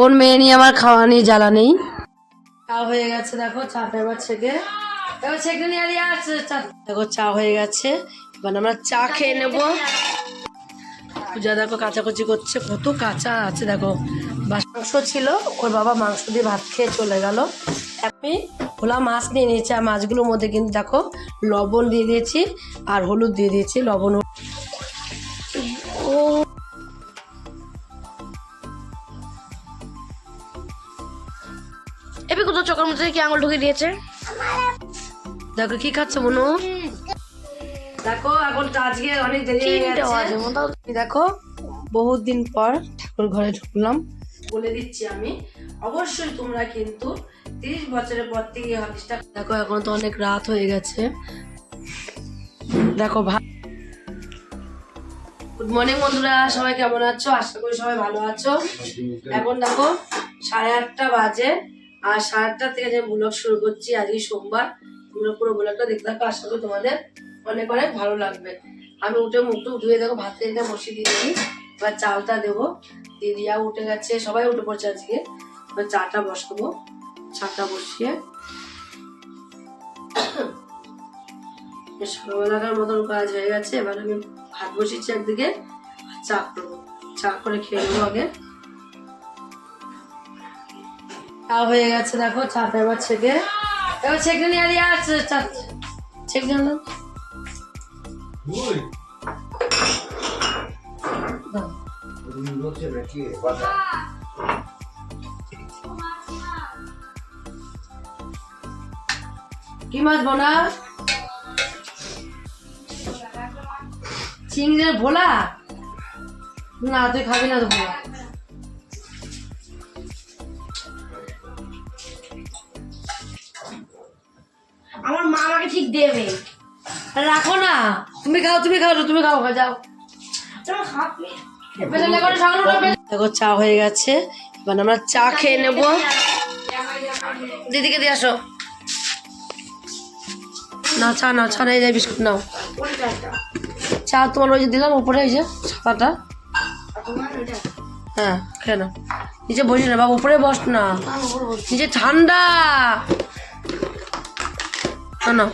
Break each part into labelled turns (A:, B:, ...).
A: কোন মেয়ে নিয়ে আমার খাওয়া নিয়ে জ্বালা নেই? চা হয়ে গেছে, দেখো চাটা এবার ছেঁকে। এবার ছেঁকে নিয়ে আসছে, চা। দেখো, চা হয়ে গেছে। এবার আমরা চা খেয়ে নেব। পূজা দেখো, কাচাকুচি করছে, কত কাঁচা আছে, দেখো। মাংস ছিল, ওর বাবা মাংস দিয়ে ভাত খেয়ে চলে গেল। আমি খোলা মাছ নিয়ে নিয়েছি, আর মাছগুলোর মধ্যে কিন্তু দেখো, লবণ দিয়ে দিয়েছি, আর হলুদ দিয়ে দিয়েছি, লবণ ও।
B: কোথাও চোখের মধ্যে কি আঙুল ঢুকে দিয়েছে?
A: দেখো কি খাচ্ছে মনু। দেখো এখন আজকে অনেক দেরি হয়ে গেছে। দেখো বহুত দিন পর ঠাকুর ঘরে ঢুকলাম। বলে দিচ্ছি আমি অবশ্যই তোমরা কিন্তু তিরিশ বছরের পর থেকে হলিসটা দেখো এখন তো অনেক রাত হয়ে গেছে। দেখো ভাই গুড মর্নিং বন্ধুরা সবাই কেমন আছো? আশা করি সবাই ভালো আছো। এখন দেখো সাড়ে আটটা বাজে। আর সাড়ে আটটা থেকে যে ব্লগ শুরু করছি আজকে সোমবার, তোমরা পুরো ব্লগটা দেখতে থাকো, আশা করি তোমাদের অনেক অনেক ভালো লাগবে। আমি উঠে মুখ ধুয়ে দেখো, ভাত এটা বসিয়ে দিয়েছি, এবার চালটা দেবো। দিদিয়া উঠে গেছে, সবাই উঠে পড়ছে আজকে। এবার চাটা বসাবো, চাটা বসিয়ে। সকালবেলাকার মতন কাজ হয়ে গেছে, এবার আমি ভাত বসিয়েছি একদিকে চা করব। চা করে খেয়ে নেব আগে। চা হয়ে গেছে দেখো চাটা এবার ছেঁকে। এবার ছেঁকে নিয়ে দিয়ে আসছে চা ছেঁকে নিলাম। কি মাছ বোনা চিংড়ির ভোলা? না তুই খাবি না তো ভোলা।
B: আমার মা আমাকে ঠিক দেবে।
A: রাখো না। তুমি খাও তুমি খাও তুমি খাও খাও, যাও। দেখো চা হয়ে গেছে। এবার আমরা চা খেয়ে নেব। দিদিকে দিয়ে আসো। না চা নাও চা নেই যাই বিস্কুট নাও। চা তোমার ওই যে দিলাম উপরে এই যে ছাতাটা। হ্যাঁ খেয়ে নাও। নিচে বসি না বাবা উপরে বস না। নিচে ঠান্ডা। না নাও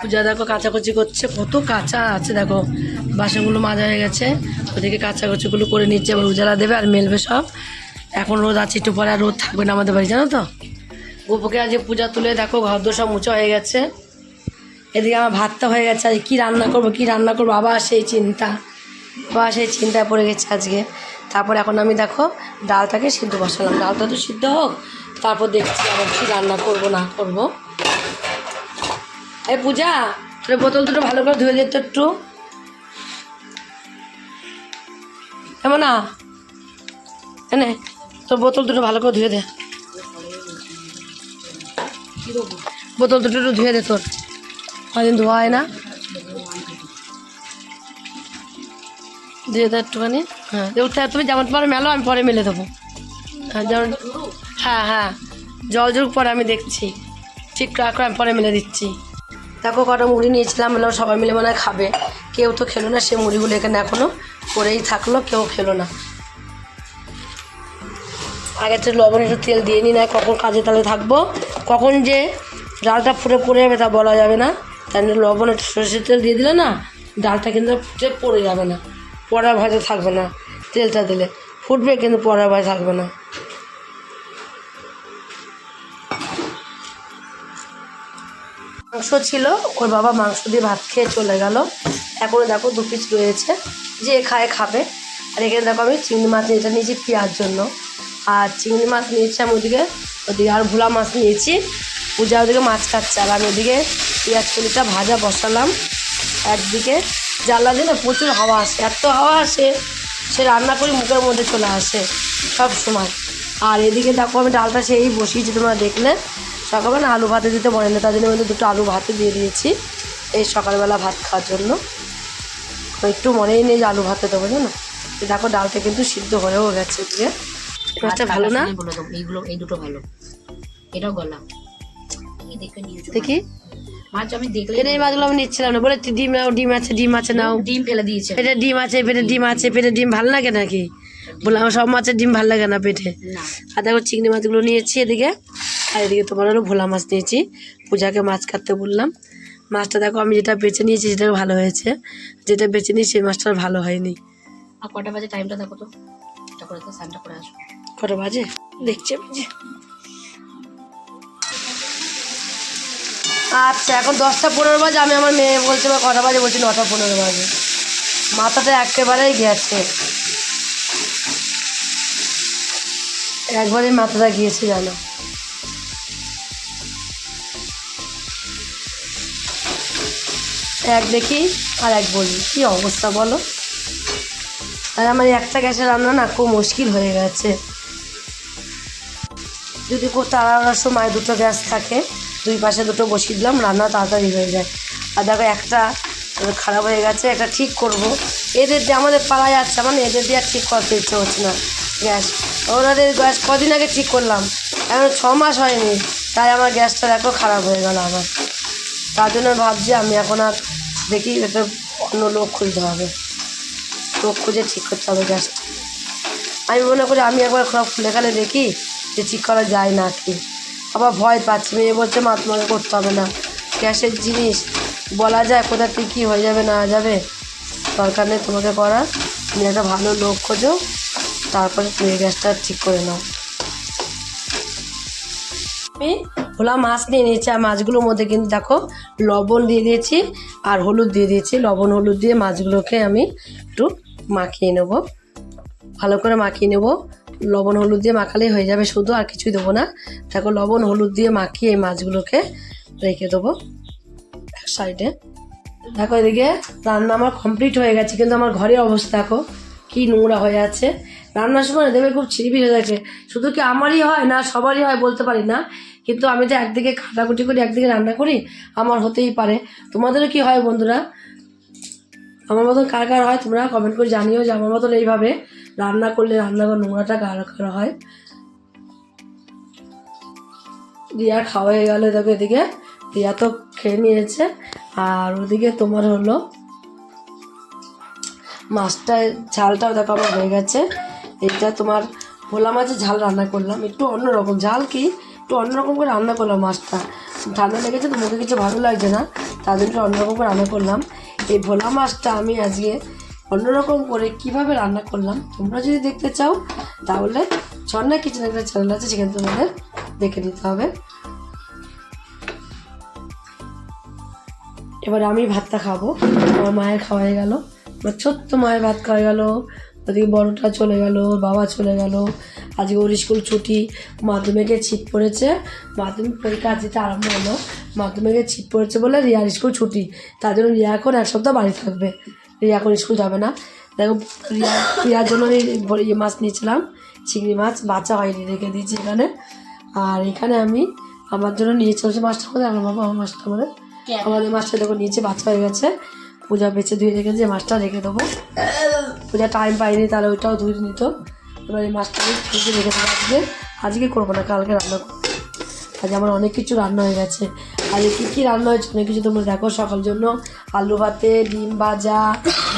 A: পূজা দেখো কাচাকুচি করছে, কত কাঁচা আছে দেখো। বাসনগুলো মাজা হয়ে গেছে, ওদিকে কাচাকুচিগুলো করে নিচ্ছে আবার উজালা দেবে আর মেলবে সব। এখন রোদ আছে, একটু পরে আর রোদ থাকবে না আমাদের বাড়ি, জানো তো? গোপকে আজকে পূজা তুলে দেখো ঘর সব মুছা হয়ে গেছে। এদিকে আমার ভাতটা হয়ে গেছে আজ কী রান্না করব, কী রান্না করব, আবার সেই চিন্তা, আবার সেই চিন্তায় পড়ে গেছে আজকে। তারপর এখন আমি দেখো ডালটাকে সিদ্ধ বসালাম। ডালটা তো সিদ্ধ হোক, তারপর দেখছি আবার কী রান্না করব, না করব। এই পূজা, তোর বোতল দুটো ভালো করে ধুয়ে দিত একটু। কেমন না? এনে তোর বোতল দুটো ভালো করে ধুয়ে দে। বোতল দুটো ধুয়ে দে তোর। কদিন ধোয়া হয় না দিয়ে দে একটুখানি হ্যাঁ উঠতে তুমি যেমন তোমার মেলো আমি পরে মেলে দেবো হ্যাঁ যেমন হ্যাঁ হ্যাঁ জল জল পরে আমি দেখছি ঠিক করে আমি পরে মেলে দিচ্ছি দেখো কটা মুড়ি নিয়েছিলাম বললাম সবাই মিলে মনে হয় খাবে কেউ তো খেলো না সে মুড়িগুলো এখানে এখনও পরেই থাকল কেউ খেলো না আগে তো লবণ একটু তেল দিয়ে নি না কখন কাজে তালে থাকব কখন যে ডালটা ফুটে পড়ে যাবে তা বলা যাবে না জন্য লবণ একটু সরষের তেল দিয়ে দিলে না ডালটা কিন্তু ফুটে পড়ে যাবে না, পড়া ভাজা থাকবে না তেলটা দিলে। ফুটবে কিন্তু পড়া ভাজা থাকবে না। মাংস ছিল, ওর বাবা মাংস দিয়ে ভাত খেয়ে চলে গেল। এখনও দেখো দু পিস রয়েছে, যে খায় খাবে। আর এখানে দেখো আমি চিংড়ি মাছ এটা নিয়েছি পেঁয়ার জন্য। আর চিংড়ি মাছ নিয়েছি আমি ওদিকে ওদিকে আর ভোলা মাছ নিয়েছি। পূজা ওদিকে মাছ খাচ্ছে, আর আমি ওদিকে পেঁয়াজ কলিটা ভাজা বসালাম একদিকে। জ্বালা দিলে প্রচুর হাওয়া আসে এত হাওয়া আসে সে রান্না করি মুখের মধ্যে চলে আসে সব সময়। আর এদিকে দেখো আমি ডালটা সেই বসিয়েছি তোমরা দেখলে। সকালবেলা আলু ভাতে দিতে বলে না তার জন্য আমি দুটো আলু ভাতে দিয়ে দিয়েছি এই সকালবেলা ভাত খাওয়ার জন্য। একটু মনেই নেই যে আলু ভাতে দেবো জানো? দেখো ডালটা কিন্তু সিদ্ধ হয়েও গেছে দিয়ে। ভালো না?
C: এইগুলো এই দুটো ভালো। এটাও গলা।
B: দেখি মাছ আমি দেখলে
A: এই মাছগুলো আমি নিচ্ছিলাম না। বলে ডিম নাও ডিম আছে ডিম আছে নাও।
B: ডিম ফেলে দিয়েছে।
A: পেটে ডিম আছে পেটে ডিম আছে পেটে ডিম ভালো লাগে নাকি? বললাম সব মাছের ডিম ভালো লাগে না পেটে। আর দেখো চিংড়ি মাছগুলো নিয়েছি এদিকে। আর এদিকে তোমার হলো ভোলা মাছ নিয়েছি। পূজাকে মাছ কাটতে বললাম। মাছটা দেখো আমি যেটা বেছে নিয়েছি সেটা ভালো হয়েছে। যেটা বেছে নিই সেই মাছটা আর ভালো হয়নি।
B: আর কটা বাজে? টাইমটা দেখো তো। করে স্নানটা করে আসো।
A: কটা বাজে? দেখছি আমি আচ্ছা এখন দশটা পনেরো বাজে, আমি আমার মেয়ে বলছে বা কটা বাজে, বলছি নটা পনেরো বাজে। মাথাটা একেবারেই গেছে। একবারে মাথাটা গিয়েছে জানো এক দেখি আর এক বলি, কি অবস্থা বলো? আর আমার একটা গ্যাসে রান্না না খুব মুশকিল হয়ে গেছে। যদি খুব তাড়াহুড়োর সময় দুটো গ্যাস থাকে দুই পাশে দুটো বসিয়ে দিলাম, রান্না তাড়াতাড়ি হয়ে যায়। আর দেখো একটা খারাপ হয়ে গেছে একটা ঠিক করব। এদের দিয়ে আমাদের পাড়ায় যাচ্ছে মানে এদের দিয়ে আর ঠিক করতে ইচ্ছে হচ্ছে না। গ্যাস, ওনাদের গ্যাস কদিন আগে ঠিক করলাম, এখন ছ মাস হয়নি, তাই আমার গ্যাসটা দেখো খারাপ হয়ে গেল আমার তার জন্য ভাবছি আমি এখন আর দেখি একটা অন্য লোক খুঁজতে হবে। লোক খুঁজে ঠিক করতে হবে গ্যাসটা। আমি মনে করি আমি একবার খুলে খালে দেখি যে ঠিক করা যায় না কি আবার ভয় পাচ্ছি মেয়ে বলছে মা তোমাকে করতে হবে না। গ্যাসের জিনিস, বলা যায় কোথা থেকে কী হয়ে যাবে, না যাবে, দরকার নেই তোমাকে করার। তুমি একটা ভালো লোক খোঁজো, তারপরে তুমি গ্যাসটা ঠিক করে নাও। আমি ভোলা মাছ নিয়ে নিয়েছি, আর মাছগুলোর মধ্যে কিন্তু দেখো লবণ দিয়ে দিয়েছি আর হলুদ দিয়ে দিয়েছি। লবণ, হলুদ দিয়ে মাছগুলোকে আমি একটু মাখিয়ে নেব। ভালো করে মাখিয়ে নেব। লবণ, হলুদ দিয়ে মাখালেই হয়ে যাবে শুধু, আর কিছুই দেবো না। দেখো, লবণ, হলুদ দিয়ে মাখিয়ে এই মাছগুলোকে রেখে দেবো এক সাইডে। দেখো, এদিকে রান্না আমার কমপ্লিট হয়ে গেছে, কিন্তু আমার ঘরে অবস্থা দেখো, কি নোংরা হয়ে আছে। রান্নার সময় দেবে খুব ছিড়িবিড় থাকে। শুধু কি আমারই হয় না সবারই হয় বলতে পারি না, কিন্তু আমি যে একদিকে কাটাকুটি করি, একদিকে রান্না করি, আমার হতেই পারে। তোমাদেরও কি হয় বন্ধুরা? আমার মতন কার কার হয় তোমরা কমেন্ট করে জানিও যে আমার মতন এইভাবে। রান্না করলে রান্নাঘর নোংরাটা কার কার হয়। রিয়া খাওয়া হয়ে গেল দেখো এদিকে। রিয়া তো খেয়ে নিয়েছে। আর ওদিকে তোমার হলো মাছটা ঝালটাও দেখো আমার হয়ে গেছে। এটা তোমার ভোলা মাছের ঝাল রান্না করলাম। একটু অন্যরকম ঝাল কি? একটু অন্যরকম করে রান্না করলাম মাছটা। ঠান্ডা লেগেছে তো মুখে কিছু ভালো লাগছে না। তার জন্য অন্যরকম করে রান্না করলাম। এই ভোলা মাছটা আমি আজকে অন্যরকম করে কীভাবে রান্না করলাম, তোমরা যদি দেখতে চাও, তাহলে ঝর্ণা কিচেন একটা চ্যানেল আছে সেখানে তোমাদের দেখে নিতে হবে। এবার আমি ভাতটা খাব। আমার মায়ের খাওয়া হয়ে গেল। আমার ছোট্ট মায়ের ভাত খাওয়া গেল। ওদিকে বড়টা চলে গেল, বাবা চলে গেল। আজকে ওর স্কুল ছুটি। মাধ্যমিকে ছিট পড়েছে। মাধ্যমিক পরীক্ষা আজকে আরম্ভ হলো। মাধ্যমিকে ছিট পড়েছে বলে রিয়ার স্কুল ছুটি। তার জন্য রিয়া এখন এক সপ্তাহ বাড়ি থাকবে। রিয়া এখন স্কুল যাবে না। দেখো রিয়া রিয়ার জন্য আমি ইয়ে মাছ নিয়েছিলাম চিংড়ি মাছ বাচ্চা হয়নি রেখে দিয়েছি এখানে। আর এখানে আমি আমার জন্য নিয়ে চলছে মাছটা আমাদের আমার বাবা আমার মাছটা আমাদের। আমাদের মাছটা দেখো নিয়েছে বাচ্চা হয়ে গেছে। পূজা বেছে ধুয়ে রেখেছে মাছটা রেখে দেবো। পূজা টাইম পাইনি তাহলে ওইটাও ধুয়ে নিত। এবার এই মাছটা আমি ফ্রিজে রেখে দেবো আজকে। আজকে করব না কালকে রান্না করব। আজ আমার অনেক কিছু রান্না হয়ে গেছে। আজকে কী কী রান্না হয়েছে অনেক কিছু তোমরা দেখো সকাল জন্য। আলু ভাতে ডিম ভাজা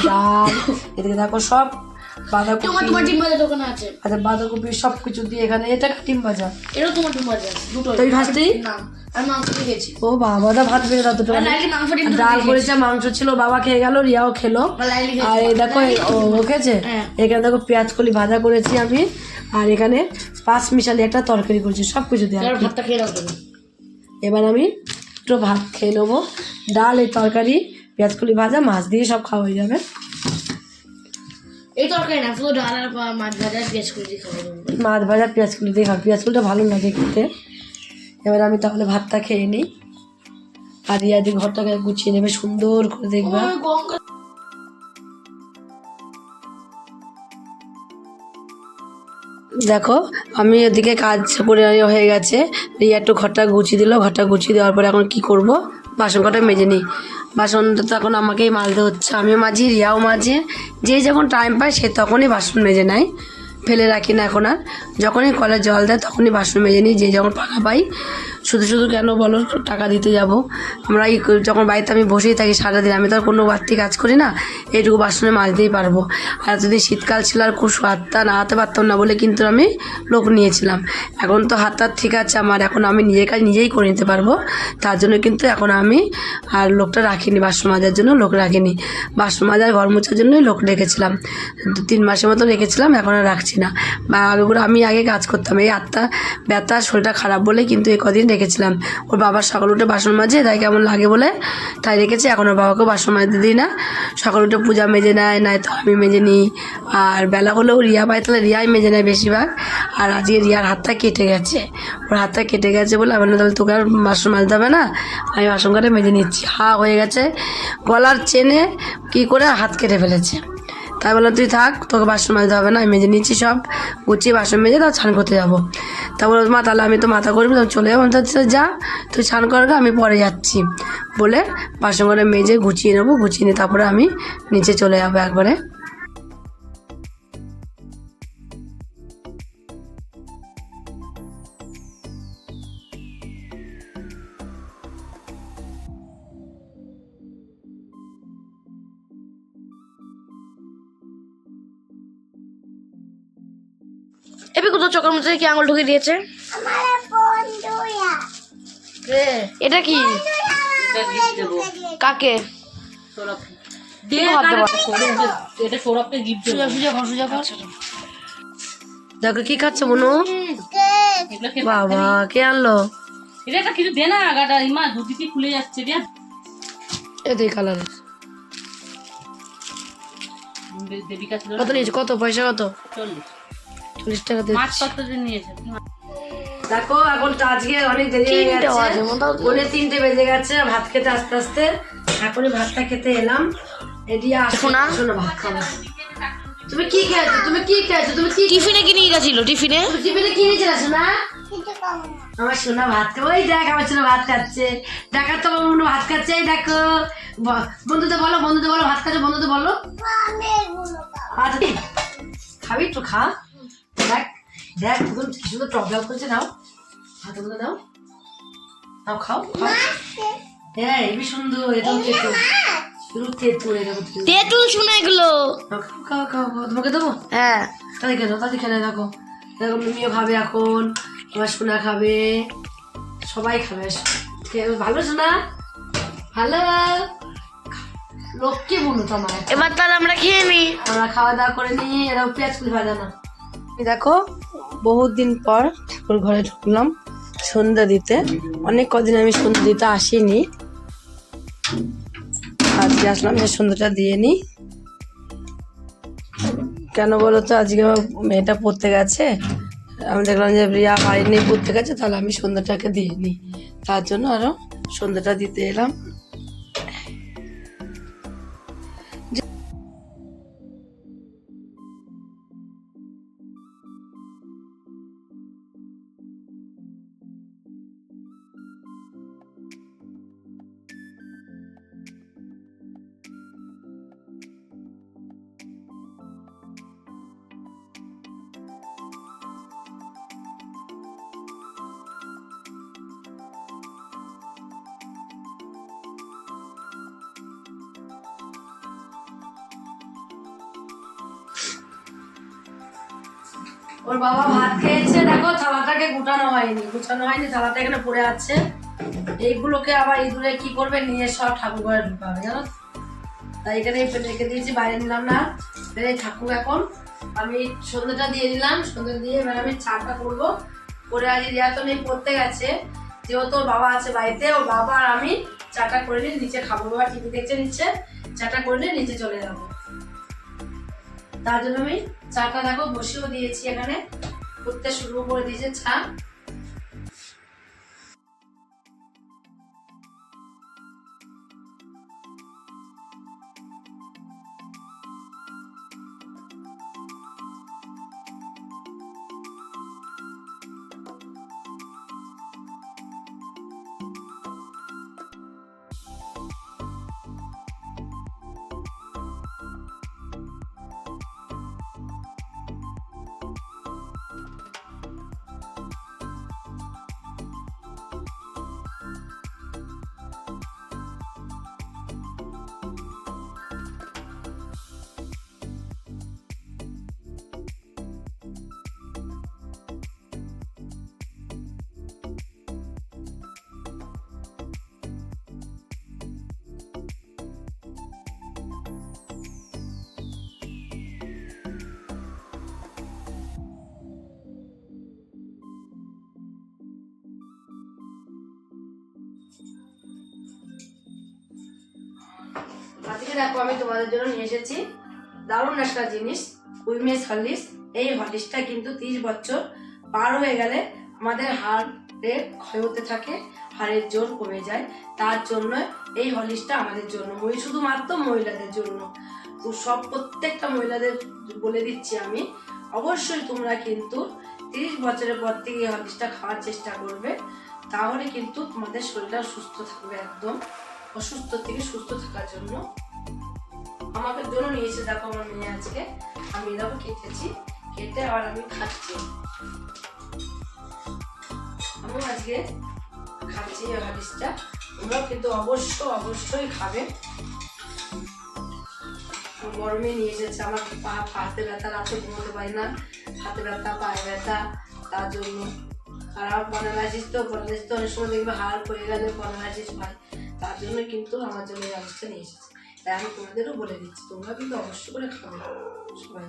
A: ডাল এদিকে দেখো সব বাঁধাকপি।
B: তোমার তোমার ডিম ভাজা দোকানে আছে।
A: আচ্ছা বাঁধাকপি সব কিছু দিয়ে এখানে। এটা ডিম ভাজা?
B: এটাও তোমার ডিম ভাজা। দুটো
A: তুই ভাজতেই
B: না আমি মাংস দিয়ে খেয়েছি।
A: ও বাবা দা ভাত দাও দুটো।
B: আর
A: আর ডাল করেছে মাংস ছিল বাবা খেয়ে গেল রিয়াও খেলো।
B: আর
A: এই দেখো ও খেয়েছে?
B: হ্যাঁ।
A: এখানে দেখো পেঁয়াজ কলি ভাজা করেছি আমি। আর এখানে পাঁচ মিশালি একটা তরকারি করেছি সব কিছু দিয়ে
B: এবার
A: আমি একটু ভাত খেয়ে নেব। ডাল এই তরকারি পেঁয়াজকুলি ভাজা মাছ দিয়ে সব খাওয়া হয়ে যাবে।
B: এই তরকারি না শুধু ডাল আর মাছ ভাজা পেঁয়াজকলি দিয়ে খাওয়া যাবে
A: মাছ ভাজা পেঁয়াজ কলি দিয়ে খাওয়া পেঁয়াজ কলিটা ভালো লাগে খেতে। এবার আমি তাহলে ভাতটা খেয়ে নিই। আর ইয়াদি ঘরটাকে গুছিয়ে নেবে সুন্দর করে দেখবা। দেখো, আমি ওদিকে কাজ করে হয়ে গেছে। রিয়া একটু ঘরটা গুছিয়ে দিল, ঘরটা গুছিয়ে দেওয়ার পরে এখন কি করব? বাসন কটা মেজে নিই। বাসনটা তো এখন আমাকেই মাজতে হচ্ছে। আমিও মাঝি রিয়াও মাঝে যে যখন টাইম পায় সে তখনই বাসন মেজে নেয়। ফেলে রাখি না এখন আর। যখনই কলের জল দেয় তখনই বাসন মেজে নিই। যে যখন ফাঁকা পাই শুধু শুধু কেন বলো? টাকা দিতে যাব। আমরা যখন বাড়িতে আমি বসেই থাকি সারাদিন, আমি তো আর কোনো বাড়তি কাজ করি না। এইটুকু বাসনে মাজতেই পারব। আর এতদিন শীতকাল ছিল আর খুব হাতটা নাড়াতে পারতাম না বলে কিন্তু আমি লোক নিয়েছিলাম। এখন তো হাত হাত ঠিক আছে আমার, এখন আমি নিজের কাজ নিজেই করে নিতে পারব। তার জন্য কিন্তু এখন আমি আর লোকটা রাখিনি, বাসন মাজার জন্য লোক রাখিনি। বাসন মাজার, ঘর মোছার জন্যই লোক রেখেছিলাম। দু তিন মাসের মতো রেখেছিলাম, এখন আর রাখছি না। বা আগে আমি আগে কাজ করতাম। এই হাতটা ব্যথা, শরীরটা খারাপ বলে কিন্তু এই কদিন রেখেছিলাম ওর বাবার সকাল উঠে বাসন মাজে তাই কেমন লাগে বলে? তাই রেখেছি এখন ওর বাবাকেও বাসন মাজতে দিই না। সকাল উঠে পূজা মেজে নেয় নাই তো আমি মেজে নিই। আর বেলা হলেও রিয়া পায় তাহলে রিয়াই মেজে নেয় বেশিরভাগ। আর আজকে রিয়ার হাতটা কেটে গেছে। ওর হাতটা কেটে গেছে বলে আমি বললাম, তাহলে তোকে আর বাসন মাজতে হবে না? আমি বাসন করে মেজে নিচ্ছি। হা হয়ে গেছে। গলার চেনে কি করে হাত কেটে ফেলেছে। তাই বললাম তুই থাক তোকে বাসন মাজতে হবে না আমি মেজে নিচ্ছি সব গুছিয়ে বাসন মেজে তা স্নান করতে যাব। তা বলো মা তাহলে আমি তো মাথা করবি তখন চলে যাব। তো বললাম, "আচ্ছা, যা তুই স্নান কর আমি পরে যাচ্ছি। বলে বাসন করে মেজে গুছিয়ে নেব গুছিয়ে নিয়ে তারপরে আমি নিচে চলে যাব একবারে।
B: এবার কোথাও চোখের মধ্যে কি আঙুল ঢুকে দিয়েছে? এটা কি? কাকে? কর
A: দেখো কি খাচ্ছে মনু? বাবা কে আনলো?
C: এটা একটা কিছু দে না আগাটা ইমা দুদিকে খুলে যাচ্ছে রে
A: এ দুই কালারের কত নিয়েছে? কত? পয়সা কত?
C: চল্লিশ।
A: চল্লিশ টাকা দিয়ে
C: মাছ কত দিন
A: দেখো এখন তো আজকে অনেক দেরি হয়ে গেছে। পৌনে তিনটে বেজে গেছে ভাত খেতে আস্তে আস্তে। এখনই ভাতটা খেতে এলাম। এদিকে আসো
B: শোনা?
A: শোনো ভাত খাব। তুমি কি খেয়েছো? তুমি কি খেয়েছো? তুমি কি
B: টিফিনে কি নিয়ে গেছিল? টিফিনে?
A: তুমি টিফিনে কি নিয়েছিল শোনা? আমার সোনা ভাত খাব। ওই দেখ আমার সোনা ভাত খাচ্ছে। দেখা তো আমার মনে ভাত খাচ্ছে? এই দেখো। ব- বন্ধুদের বলো বন্ধুদের বলো ভাত খাচ্ছে বন্ধুদের বলো। আচ্ছা খাবি একটু খা। দেখ দেখ তুমি কি সুন্দর টক ডাল করছে নাও। হাতে মতো দাও নাও খাও খাও। হ্যাঁ এবি সুন্দর এটাও খেতো শুরু খেতো এটা করতে
B: তেঁতুল শোনা এগুলো।
A: খাও খাও খাও তোমাকে দেবো?
B: হ্ঁ
A: তাদের খেলো তাদের খেলে দেখো। দেখো মিমিও খাবে এখন। আমার সোনা খাবে। সবাই খাবে কে- ভালো সোনা? ভালো? লক্ষ্মী বলু তোমার
B: এবার তাহলে আমরা খেয়ে নিই
A: আমরা খাওয়া দাওয়া করে নিয়ে এরকম পেঁয়াজ কুলি ভাজা না দেখো বহুত দিন পর ঠাকুর ঘরে ঢুকলাম সন্ধ্যা দিতে। অনেক কদিন আমি সন্ধ্যা দিতে আসিনি। আজকে আসলাম যে সন্ধ্যাটা দিয়ে নিই কেন বলো তো, আজকে আমার মেয়েটা পড়তে গেছে। আমি দেখলাম যে রিয়া বাড়ি নেই পড়তে গেছে, তাহলে আমি সন্ধ্যাটাকে দিয়ে নিই তার জন্য আরও সন্ধ্যাটা দিতে এলাম। হয়নি, গুছানো হয়নি থালাটা এখানে পড়ে আছে। এইগুলোকে আবার ইঁদুরে কি করবে? নিয়ে সব ঠাকুর ঘরে ঢুকাবে জানো? তাই এখানে রেখে দিয়েছি, বাইরে নিলাম না। ফেলে ঠাকুর এখন, আমি সন্ধ্যাটা দিয়ে দিলাম, সন্ধ্যা দিয়ে এবার আমি চাটা করব। করে আজ রিয়া তো নেই, পড়তে গেছে। যেহেতু ওর বাবা আছে বাড়িতে, ওর বাবা আর আমি চাটা করে নিয়ে নিচে খাব। বাবা টিভি দেখছে নিচে, চাটা করে নিয়ে নিচে চলে যাব। তার জন্য আমি চাটা দেখো বসেও দিয়েছি এখানে। করতে শুরু করে দিয়েছে চা দেখো আমি তোমাদের জন্য নিয়ে এসেছি দারুণ একটা জিনিস উইমেস হলিস এই হলিসটা কিন্তু তিরিশ বছর পার হয়ে গেলে আমাদের হাড়ের ক্ষয় হতে থাকে, হাড়ের জোর কমে যায়। তার জন্য এই হলিসটা আমাদের জন্য মহি- শুধুমাত্র মহিলাদের জন্য। তো সব প্রত্যেকটা মহিলাদের বলে দিচ্ছি আমি, অবশ্যই তোমরা কিন্তু তিরিশ বছরের পর থেকে এই হলিসটা খাওয়ার চেষ্টা করবে। তাহলে কিন্তু তোমাদের শরীরটা সুস্থ থাকবে একদম, অসুস্থ থেকে সুস্থ থাকার জন্য। আমাকে জন্য নিয়েছে দেখো আমার মেয়ে আজকে। আমি দেখো কেটেছি, কেটে আবার আমি খাচ্ছি। আমি আজকে খাচ্ছি হাদিসটা। তোমরাও কিন্তু অবশ্য, অবশ্যই খাবে। গরমে নিয়ে এসেছে, আমার পা হাতে ব্যথা, রাতে ঘুমোতে পারি না। হাতে ব্যথা, পায়ে ব্যথা, তার জন্য। আর আমার পনেরাইসিস তো পনেরাইসিস তো অনেক সময় দেখবে হাড় পড়ে গেলে পনেরাইসিস হয়। তার জন্য কিন্তু আমার জন্য এই অবস্থা নিয়ে এসেছে। তাই আমি তোমাদেরও বলে দিচ্ছি তোমরা কিন্তু অবশ্যই করে খাবে। সবাই।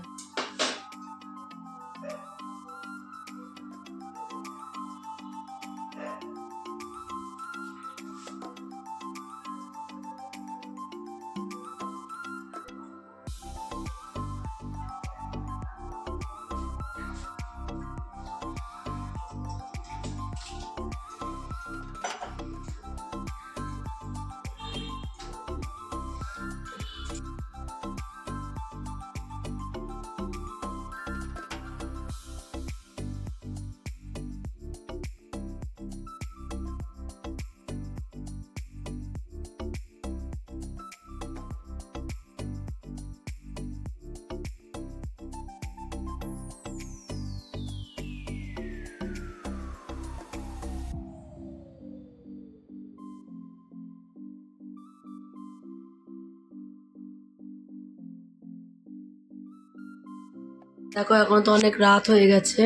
A: দেখো, এখন তো অনেক রাত হয়ে গেছে।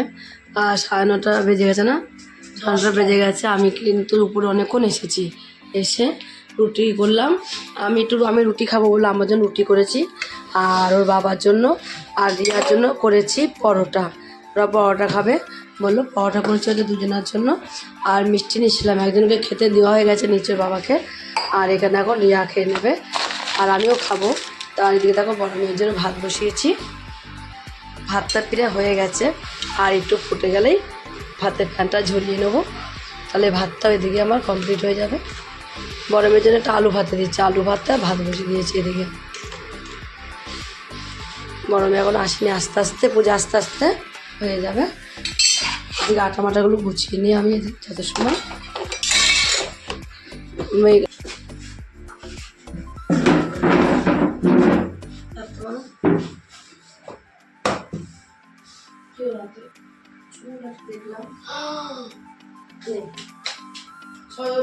A: আর সাড়ে নটা বেজে গেছে না? সাড়ে নটা বেজে গেছে। আমি কিন্তু উপরে অনেকক্ষণ এসেছি। এসে রুটি করলাম। আমি একটু, আমি রুটি খাব বলে আমার জন্য রুটি করেছি। আর ওর বাবার জন্য আর রিয়ার জন্য করেছি পরোটা। ওরা পরোটা খাবে। বলল, পরোটা করেছি ওদের দুজনের জন্য। আর মিষ্টি নিয়েছিলাম। একজনকে খেতে দেওয়া হয়ে গেছে নিচের বাবাকে। আর এখানে এখন রিয়া খেয়ে নেবে। আর আমিও খাব। তার এদিকে দেখো, বড় মেয়ের জন্য ভাত বসিয়েছি। ভাতটা প্রায় হয়ে গেছে। আর একটু ফুটে গেলেই ভাতের ফ্যানটা ঝরিয়ে নেব। তাহলে ভাতটা ওইদিকে আমার কমপ্লিট হয়ে যাবে। গরমের জন্য একটা আলু ভাতে দিচ্ছি। আলু ভাতটা ভাত বসিয়ে দিয়েছি এদিকে। গরমে এখন আসেনি, আস্তে আস্তে পুজো আস্তে আস্তে হয়ে যাবে। এদিকে আটা মাটাগুলো গুছিয়ে নিয়ে আমি যত সময়।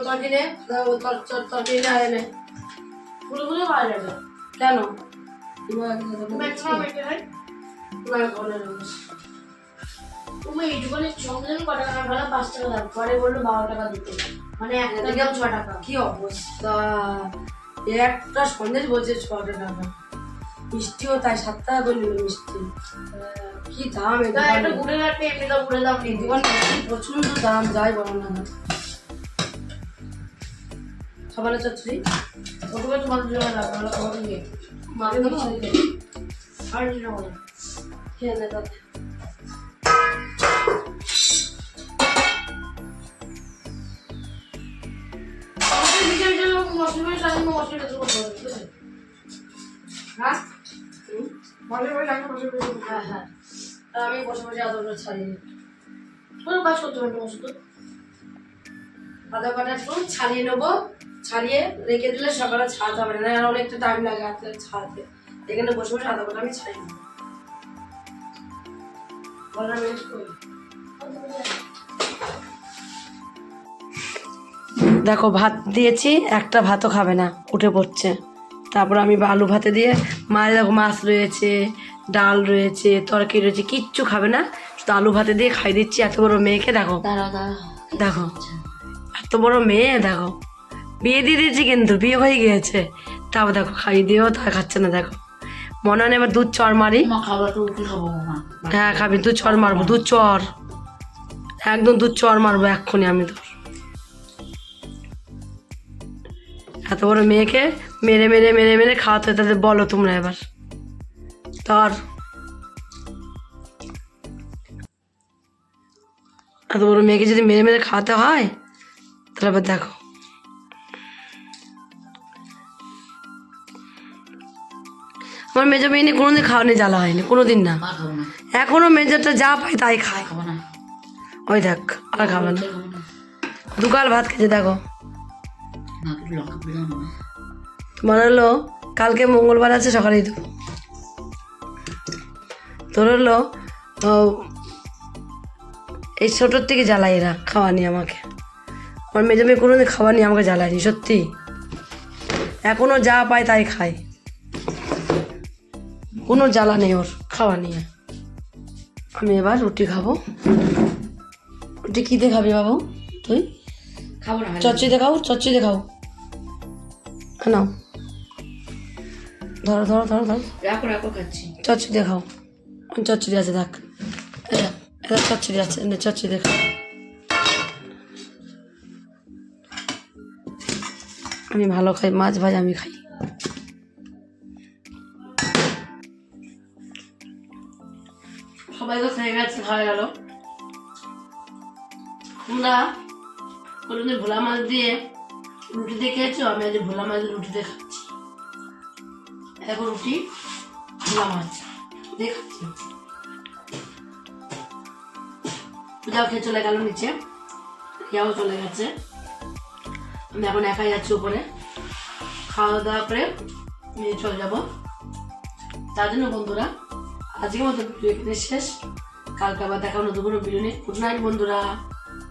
A: না কেন?
B: তুমি এইটুকুনি চমলেন ক টাকা ভালো? পাঁচ টাকা দাম। পরে বলল বারো টাকা দিতে। মানে একটা দাম ছ টাকা।
A: কি অবস্থা? একটা সন্দেশ বলছে ছটা টাকা। মিষ্টিও তাই সাত টাকা করে নিল মিষ্টি। কি দাম
B: এটা একটা? ঘুরে রাখতে এমনি দাম নিতে
A: দোকানে প্রচণ্ড দাম যাই বলো না
B: আর কিছু বলো
A: খেয়ে নে তাতে।
B: আমাদের বিকেল বিকেল মশলা সাথে মশলা কিছু করতে হবে হ্যাঁ?
A: হুম?
B: মশলা করে রাখতে মশলা করে
A: হ্যাঁ হ্যাঁ। আমি বসে বসে আদরটা ছাড়িয়ে।
B: কোনো কাজ করতে তোমার শুধু
A: আদা একটু ছাড়িয়ে নেব। ছাড়িয়ে রেখে দিলে সকালে ছাড়াতে হবে না আর অনেকটা টাইম লাগে হাতে ছাড়াতে এখানে বসে বসে আদা কাটা আমি পনেরো মিনিট করি দেখো ভাত দিয়েছি একটা ভাতও খাবে না উঠে পড়ছে। তারপর আমি আলু ভাতে দিয়ে মাছ দেখো মাছ রয়েছে ডাল রয়েছে তরকারি রয়েছে কিচ্ছু খাবে না শুধু আলু ভাতে দিয়ে খাই দিচ্ছি এত বড় মেয়েকে দেখো। দেখো এত বড় মেয়ে দেখো। বিয়ে দিয়ে দিয়েছি কিন্তু বিয়ে হয়ে গিয়েছে। তারপর দেখো খাইয়ে দিয়েও তা খাচ্ছে না দেখো। মনে হয় এবার দুধ চর মারি। হ্যাঁ খাবি দুধ চর মারবো দুধ চর। একদম দুধ চর মারবো এক্ষুনি আমি তোর। এত বড় মেয়েকে মেরে মেরে মেরে মেরে খাওয়াতে হয় তাদের বলো তোমরা এবার। তার। এত বড় মেয়েকে যদি মেরে মেরে খাওয়াতে হয় তাহলে এবার দেখো। আমার মেজো মেয়ে নিয়ে কোনোদিন খাওয়ানি জ্বালা হয়নি কোনোদিন না।
C: মা খাব না।
A: এখনও মেজরটা যা পায় তাই খায়। ওই দেখ আর খাব না। দুকাল ভাত খেতে দেখো। তোমার হলো কালকে মঙ্গলবার আছে সকালেই দেবো। তোর হলো এই ছোটোর থেকে জ্বালাই এরা খাওয়ানি আমাকে। আমার মেজো মেয়ে কোনোদিন খাওয়ানি আমাকে জ্বালায়নি সত্যি। এখনও যা পায় তাই খায়। কোনো জ্বালা নেই ওর খাওয়া নিয়ে। আমি এবার রুটি খাব। রুটি কী দিয়ে খাবি বাবু? তুই?
C: খাব না
A: চচ্চি দেখাও চচ্চি দেখাও নাও। ধরো ধরো ধরো ধরো।
C: রাখো রাখো খাচ্ছি।
A: চচ্চি দেখাও চচ্চড়ি আছে দেখ এটা চচ্চড়ি আছে নে চচ্চড়ি দেখাও আমি ভালো খাই মাছ ভাজা আমি খাই। সবাই তো খেয়ে গেছে, খাওয়া গেল। তোমরা কোনোদিন ভোলা মাছ দিয়ে রুটি দিয়ে খেয়েছো? আমি আজ ভোলা মাছ রুটি দিয়ে খাচ্ছি। দেখো রুটি ভোলা মাছ দিয়ে খাচ্ছি। পূজাও খেয়ে চলে গেল নিচে। ইয়াও চলে গেছে। আমি এখন একাই যাচ্ছি উপরে খাওয়া দাওয়া করে নিয়ে চলে যাব। তার জন্য বন্ধুরা আজকের মতো ভিডিও এখানে শেষ। কালকে আবার দেখাবো নতুন কোনো ভিডিও নেই গুড নাইট বন্ধুরা।